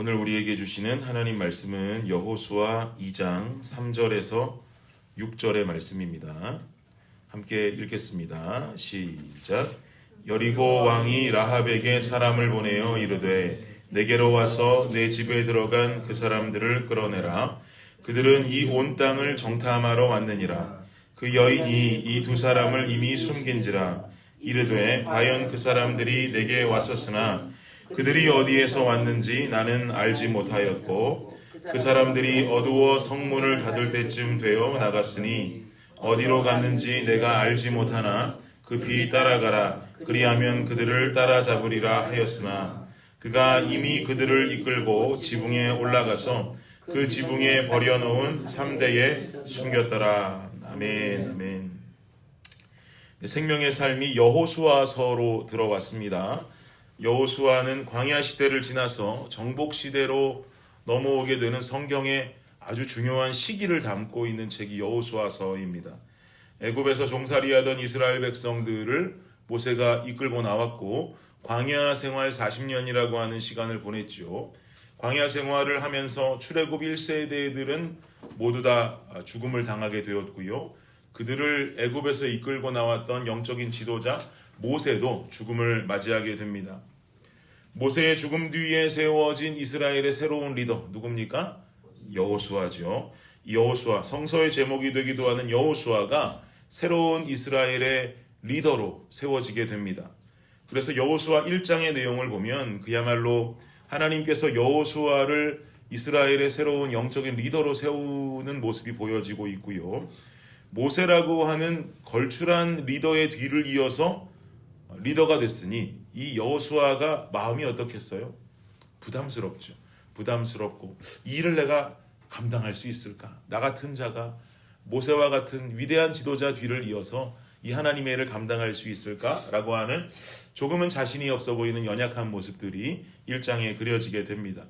오늘 우리에게 주시는 하나님 말씀은 여호수아 2장 3절에서 6절의 말씀입니다. 함께 읽겠습니다. 시작. 여리고 왕이 라합에게 사람을 보내어 이르되 내게로 와서 내 집에 들어간 그 사람들을 끌어내라. 그들은 이 온 땅을 정탐하러 왔느니라. 그 여인이 이 두 사람을 이미 숨긴지라. 이르되 과연 그 사람들이 내게 왔었으나 그들이 어디에서 왔는지 나는 알지 못하였고 그 사람들이 어두워 성문을 닫을 때쯤 되어 나갔으니 어디로 갔는지 내가 알지 못하나 급히 따라가라. 그리하면 그들을 따라잡으리라 하였으나 그가 이미 그들을 이끌고 지붕에 올라가서 그 지붕에 버려놓은 삼대에 숨겼더라. 아멘 아멘. 생명의 삶이 여호수아서로 들어왔습니다. 여호수아는 광야 시대를 지나서 정복 시대로 넘어오게 되는 성경의 아주 중요한 시기를 담고 있는 책이 여호수아서입니다. 애굽에서 종살이하던 이스라엘 백성들을 모세가 이끌고 나왔고 광야 생활 40년이라고 하는 시간을 보냈죠. 광야 생활을 하면서 출애굽 1세대들은 모두 다 죽음을 당하게 되었고요. 그들을 애굽에서 이끌고 나왔던 영적인 지도자 모세도 죽음을 맞이하게 됩니다. 모세의 죽음 뒤에 세워진 이스라엘의 새로운 리더 누굽니까? 여호수아죠. 여호수아 성서의 제목이 되기도 하는 여호수아가 새로운 이스라엘의 리더로 세워지게 됩니다. 그래서 여호수아 1장의 내용을 보면 그야말로 하나님께서 여호수아를 이스라엘의 새로운 영적인 리더로 세우는 모습이 보여지고 있고요. 모세라고 하는 걸출한 리더의 뒤를 이어서 리더가 됐으니 이 여호수아가 마음이 어떻겠어요? 부담스럽죠. 부담스럽고 이 일을 내가 감당할 수 있을까? 나 같은 자가 모세와 같은 위대한 지도자 뒤를 이어서 이 하나님의 일을 감당할 수 있을까라고 하는 조금은 자신이 없어 보이는 연약한 모습들이 1장에 그려지게 됩니다.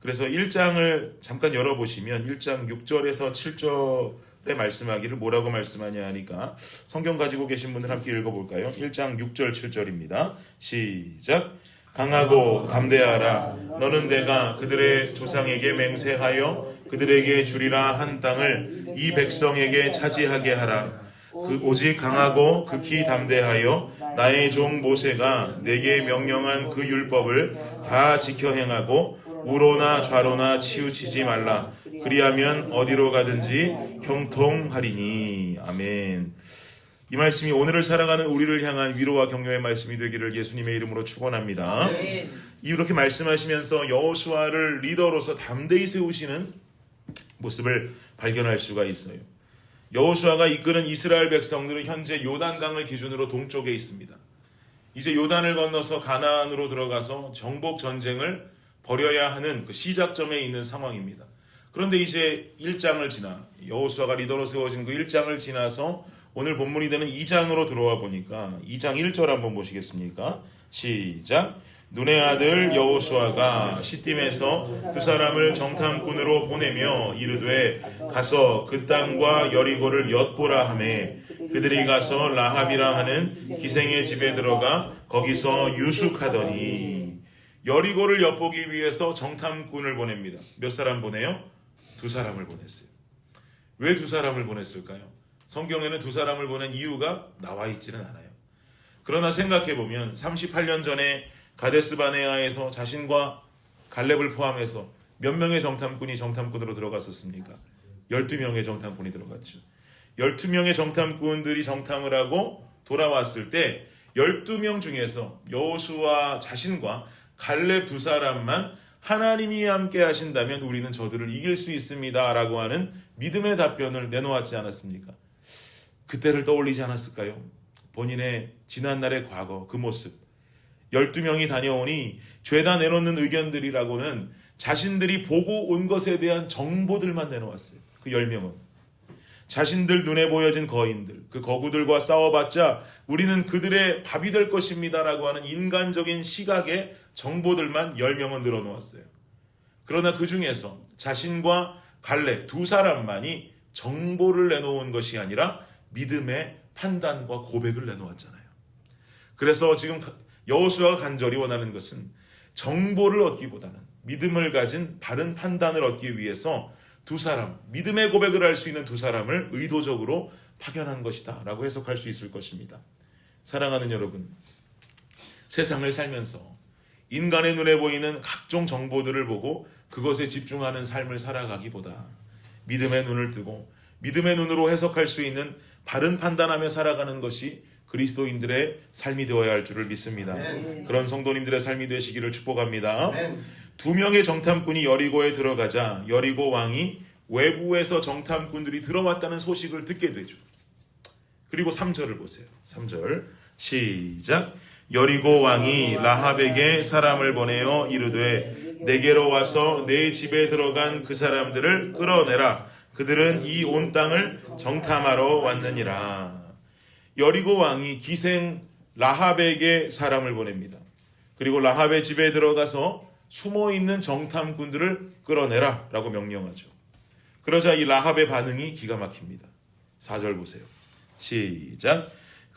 그래서 1장을 잠깐 열어보시면 1장 6절에서 7절에 말씀하기를 뭐라고 말씀하냐 하니까 성경 가지고 계신 분들 함께 읽어볼까요? 1장 6절 7절입니다. 시작. 강하고 담대하라. 너는 내가 그들의 조상에게 맹세하여 그들에게 주리라 한 땅을 이 백성에게 차지하게 하라. 그 오직 강하고 극히 담대하여 나의 종 모세가 내게 명령한 그 율법을 다 지켜 행하고 우로나 좌로나 치우치지 말라. 그리하면 어디로 가든지 형통하리니. 아멘. 이 말씀이 오늘을 살아가는 우리를 향한 위로와 격려의 말씀이 되기를 예수님의 이름으로 축원합니다. 이렇게 말씀하시면서 여호수아를 리더로서 담대히 세우시는 모습을 발견할 수가 있어요. 여호수아가 이끄는 이스라엘 백성들은 현재 요단강을 기준으로 동쪽에 있습니다. 이제 요단을 건너서 가나안으로 들어가서 정복 전쟁을 벌여야 하는 그 시작점에 있는 상황입니다. 그런데 이제 1장을 지나 여호수아가 리더로 세워진 그 1장을 지나서 오늘 본문이 되는 2장으로 들어와 보니까 2장 1절 한번 보시겠습니까? 시작. 눈의 아들 여호수아가 시딤에서 두 사람을 정탐꾼으로 보내며 이르되 가서 그 땅과 여리고를 엿보라 하매 그들이 가서 라합이라 하는 기생의 집에 들어가 거기서 유숙하더니 여리고를 엿보기 위해서 정탐꾼을 보냅니다. 몇 사람 보내요? 두 사람을 보냈어요. 왜 두 사람을 보냈을까요? 성경에는 두 사람을 보낸 이유가 나와 있지는 않아요. 그러나 생각해 보면 38년 전에 가데스 바네아에서 자신과 갈렙을 포함해서 몇 명의 정탐꾼이 정탐꾼으로 들어갔었습니까? 12명의 정탐꾼이 들어갔죠. 12명의 정탐꾼들이 정탐을 하고 돌아왔을 때 12명 중에서 여호수아 자신과 갈렙 두 사람만 하나님이 함께 하신다면 우리는 저들을 이길 수 있습니다 라고 하는 믿음의 답변을 내놓았지 않았습니까? 그때를 떠올리지 않았을까요? 본인의 지난날의 과거 그 모습 12명이 다녀오니 죄다 내놓는 의견들이라고는 자신들이 보고 온 것에 대한 정보들만 내놓았어요. 그 10명은. 자신들 눈에 보여진 거인들, 그 거구들과 싸워봤자 우리는 그들의 밥이 될 것입니다라고 하는 인간적인 시각의 정보들만 10명은 늘어놓았어요. 그러나 그 중에서 자신과 갈렙 두 사람만이 정보를 내놓은 것이 아니라 믿음의 판단과 고백을 내놓았잖아요. 그래서 지금 여호수아가 간절히 원하는 것은 정보를 얻기보다는 믿음을 가진 바른 판단을 얻기 위해서 두 사람, 믿음의 고백을 할 수 있는 두 사람을 의도적으로 파견한 것이다. 라고 해석할 수 있을 것입니다. 사랑하는 여러분, 세상을 살면서 인간의 눈에 보이는 각종 정보들을 보고 그것에 집중하는 삶을 살아가기보다 믿음의 눈을 뜨고 믿음의 눈으로 해석할 수 있는 바른 판단하며 살아가는 것이 그리스도인들의 삶이 되어야 할 줄을 믿습니다. 아멘. 그런 성도님들의 삶이 되시기를 축복합니다. 아멘. 두 명의 정탐꾼이 여리고에 들어가자 여리고 왕이 외부에서 정탐꾼들이 들어왔다는 소식을 듣게 되죠. 그리고 3절을 보세요. 3절 시작 여리고 왕이 라합에게 사람을 보내어 이르되 내게로 와서 내 집에 들어간 그 사람들을 끌어내라 그들은 이 온 땅을 정탐하러 왔느니라 여리고 왕이 기생 라합에게 사람을 보냅니다. 그리고 라합의 집에 들어가서 숨어 있는 정탐꾼들을 끌어내라라고 명령하죠. 그러자 이 라합의 반응이 기가 막힙니다. 4절 보세요. 시작.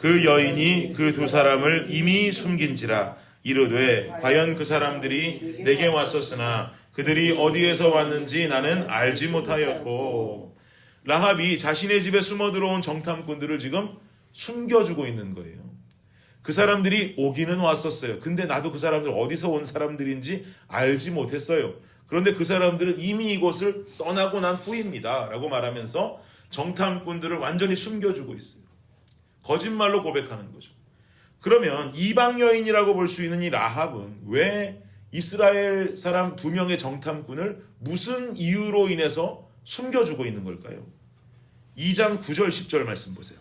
그 여인이 그 두 사람을 이미 숨긴지라 이르되 과연 그 사람들이 내게 왔었으나 그들이 어디에서 왔는지 나는 알지 못하였고 라합이 자신의 집에 숨어 들어온 정탐꾼들을 지금 숨겨주고 있는 거예요. 그 사람들이 오기는 왔었어요. 근데 나도 그 사람들 어디서 온 사람들인지 알지 못했어요. 그런데 그 사람들은 이미 이곳을 떠나고 난 후입니다. 라고 말하면서 정탐꾼들을 완전히 숨겨주고 있어요. 거짓말로 고백하는 거죠. 그러면 이방 여인이라고 볼 수 있는 이 라합은 왜 이스라엘 사람 두 명의 정탐꾼을 무슨 이유로 인해서 숨겨주고 있는 걸까요? 2장 9절 10절 말씀 보세요.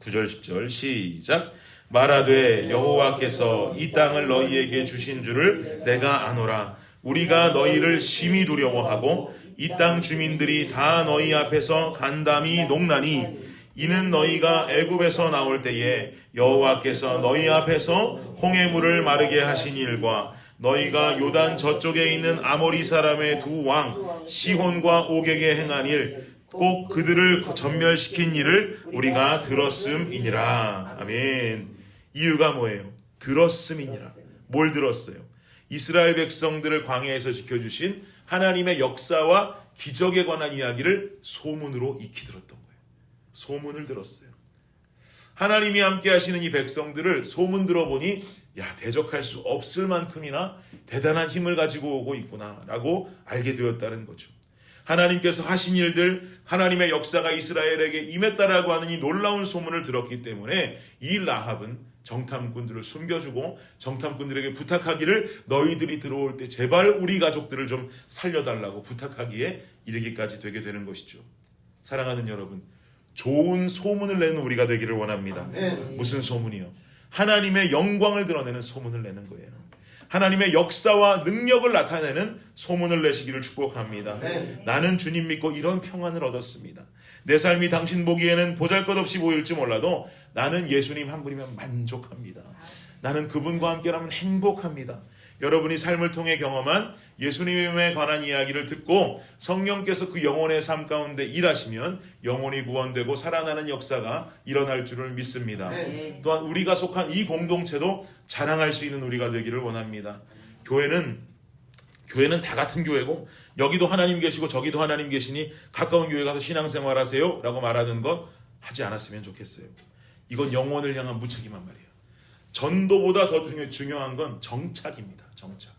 9절 10절 시작 말하되 여호와께서 이 땅을 너희에게 주신 줄을 내가 아노라 우리가 너희를 심히 두려워하고 이 땅 주민들이 다 너희 앞에서 간담이 농나니 이는 너희가 애굽에서 나올 때에 여호와께서 너희 앞에서 홍해 물을 마르게 하신 일과 너희가 요단 저쪽에 있는 아모리 사람의 두 왕 시혼과 옥에게 행한 일 꼭 그들을 전멸시킨 일을 우리가 들었음이니라. 아멘. 이유가 뭐예요? 들었음이니라. 뭘 들었어요? 이스라엘 백성들을 광야에서 지켜주신 하나님의 역사와 기적에 관한 이야기를 소문으로 익히 들었던 거예요. 소문을 들었어요. 하나님이 함께 하시는 이 백성들을 소문 들어보니 야 대적할 수 없을 만큼이나 대단한 힘을 가지고 오고 있구나라고 알게 되었다는 거죠. 하나님께서 하신 일들, 하나님의 역사가 이스라엘에게 임했다라고 하는 이 놀라운 소문을 들었기 때문에 이 라합은 정탐꾼들을 숨겨주고 정탐꾼들에게 부탁하기를 너희들이 들어올 때 제발 우리 가족들을 좀 살려달라고 부탁하기에 이르기까지 되게 되는 것이죠. 사랑하는 여러분, 좋은 소문을 내는 우리가 되기를 원합니다. 아멘. 무슨 소문이요? 하나님의 영광을 드러내는 소문을 내는 거예요. 하나님의 역사와 능력을 나타내는 소문을 내시기를 축복합니다. 아멘. 나는 주님 믿고 이런 평안을 얻었습니다. 내 삶이 당신 보기에는 보잘 것 없이 보일지 몰라도 나는 예수님 한 분이면 만족합니다. 나는 그분과 함께라면 행복합니다. 여러분이 삶을 통해 경험한 예수님에 관한 이야기를 듣고 성령께서 그 영혼의 삶 가운데 일하시면 영혼이 구원되고 살아나는 역사가 일어날 줄을 믿습니다. 네. 또한 우리가 속한 이 공동체도 자랑할 수 있는 우리가 되기를 원합니다. 교회는 교회는 다 같은 교회고 여기도 하나님 계시고 저기도 하나님 계시니 가까운 교회 가서 신앙생활 하세요 라고 말하는 것 하지 않았으면 좋겠어요. 이건 영혼을 향한 무책임한 말이에요. 전도보다 더 중요, 중요한 건 정착입니다. 정착.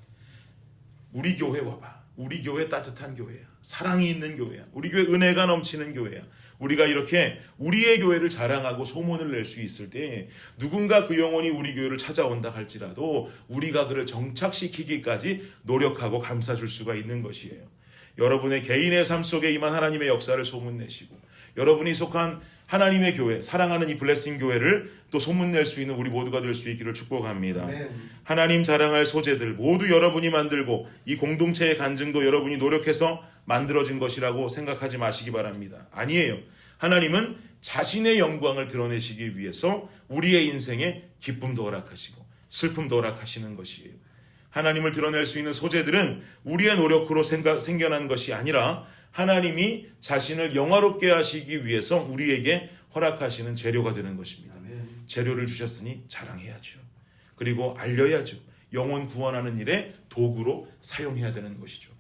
우리 교회 와봐. 우리 교회 따뜻한 교회야. 사랑이 있는 교회야. 우리 교회 은혜가 넘치는 교회야. 우리가 이렇게 우리의 교회를 자랑하고 소문을 낼 수 있을 때 누군가 그 영혼이 우리 교회를 찾아온다 할지라도 우리가 그를 정착시키기까지 노력하고 감싸줄 수가 있는 것이에요. 여러분의 개인의 삶 속에 임한 하나님의 역사를 소문내시고 여러분이 속한 하나님의 교회, 사랑하는 이 블레싱 교회를 또 소문낼 수 있는 우리 모두가 될 수 있기를 축복합니다. 아멘. 하나님 자랑할 소재들 모두 여러분이 만들고 이 공동체의 간증도 여러분이 노력해서 만들어진 것이라고 생각하지 마시기 바랍니다. 아니에요. 하나님은 자신의 영광을 드러내시기 위해서 우리의 인생에 기쁨도 허락하시고 슬픔도 허락하시는 것이에요. 하나님을 드러낼 수 있는 소재들은 우리의 노력으로 생각, 생겨난 것이 아니라 하나님이 자신을 영화롭게 하시기 위해서 우리에게 허락하시는 재료가 되는 것입니다. 아멘. 재료를 주셨으니 자랑해야죠. 그리고 알려야죠. 영혼 구원하는 일에 도구로 사용해야 되는 것이죠.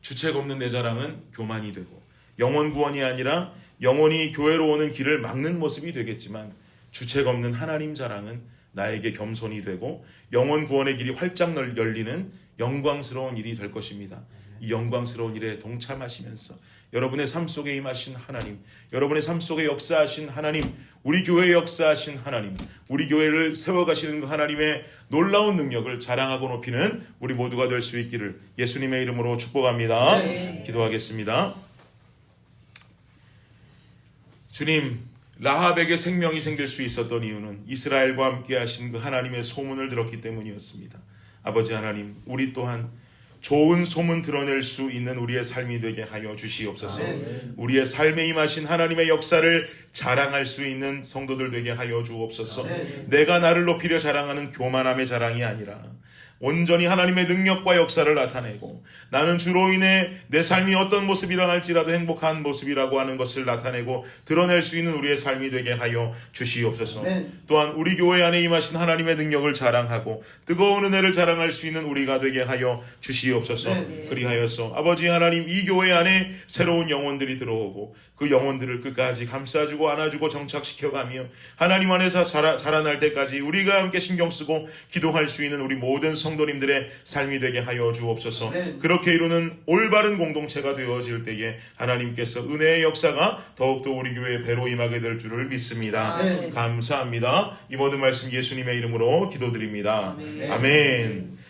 주책 없는 내 자랑은 교만이 되고 영혼 구원이 아니라 영혼이 교회로 오는 길을 막는 모습이 되겠지만 주책 없는 하나님 자랑은 나에게 겸손이 되고 영혼 구원의 길이 활짝 널- 열리는 영광스러운 일이 될 것입니다. 이 영광스러운 일에 동참하시면서 여러분의 삶 속에 임하신 하나님, 여러분의 삶 속에 역사하신 하나님, 우리 교회에 역사하신 하나님, 우리 교회를 세워가시는 그 하나님의 놀라운 능력을 자랑하고 높이는 우리 모두가 될 수 있기를 예수님의 이름으로 축복합니다. 네. 기도하겠습니다. 주님, 라합에게 생명이 생길 수 있었던 이유는 이스라엘과 함께 하신 그 하나님의 소문을 들었기 때문이었습니다. 아버지 하나님, 우리 또한 좋은 소문 드러낼 수 있는 우리의 삶이 되게 하여 주시옵소서. 아멘. 우리의 삶에 임하신 하나님의 역사를 자랑할 수 있는 성도들 되게 하여 주옵소서. 아멘. 내가 나를 높이려 자랑하는 교만함의 자랑이 아니라 온전히 하나님의 능력과 역사를 나타내고 나는 주로 인해 내 삶이 어떤 모습이라 할지라도 행복한 모습이라고 하는 것을 나타내고 드러낼 수 있는 우리의 삶이 되게 하여 주시옵소서. 또한 우리 교회 안에 임하신 하나님의 능력을 자랑하고 뜨거운 은혜를 자랑할 수 있는 우리가 되게 하여 주시옵소서. 네. 그리하여서 아버지 하나님 이 교회 안에 새로운 영혼들이 들어오고 그 영혼들을 끝까지 감싸주고 안아주고 정착시켜가며 하나님 안에서 자라, 자라날 때까지 우리가 함께 신경 쓰고 기도할 수 있는 우리 모든 성도님들의 삶이 되게 하여 주옵소서. 네. 그렇게 이루는 올바른 공동체가 되어질 때에 하나님께서 은혜의 역사가 더욱더 우리 교회에 배로 임하게 될 줄을 믿습니다. 아멘. 감사합니다. 이 모든 말씀 예수님의 이름으로 기도드립니다. 아멘. 아멘.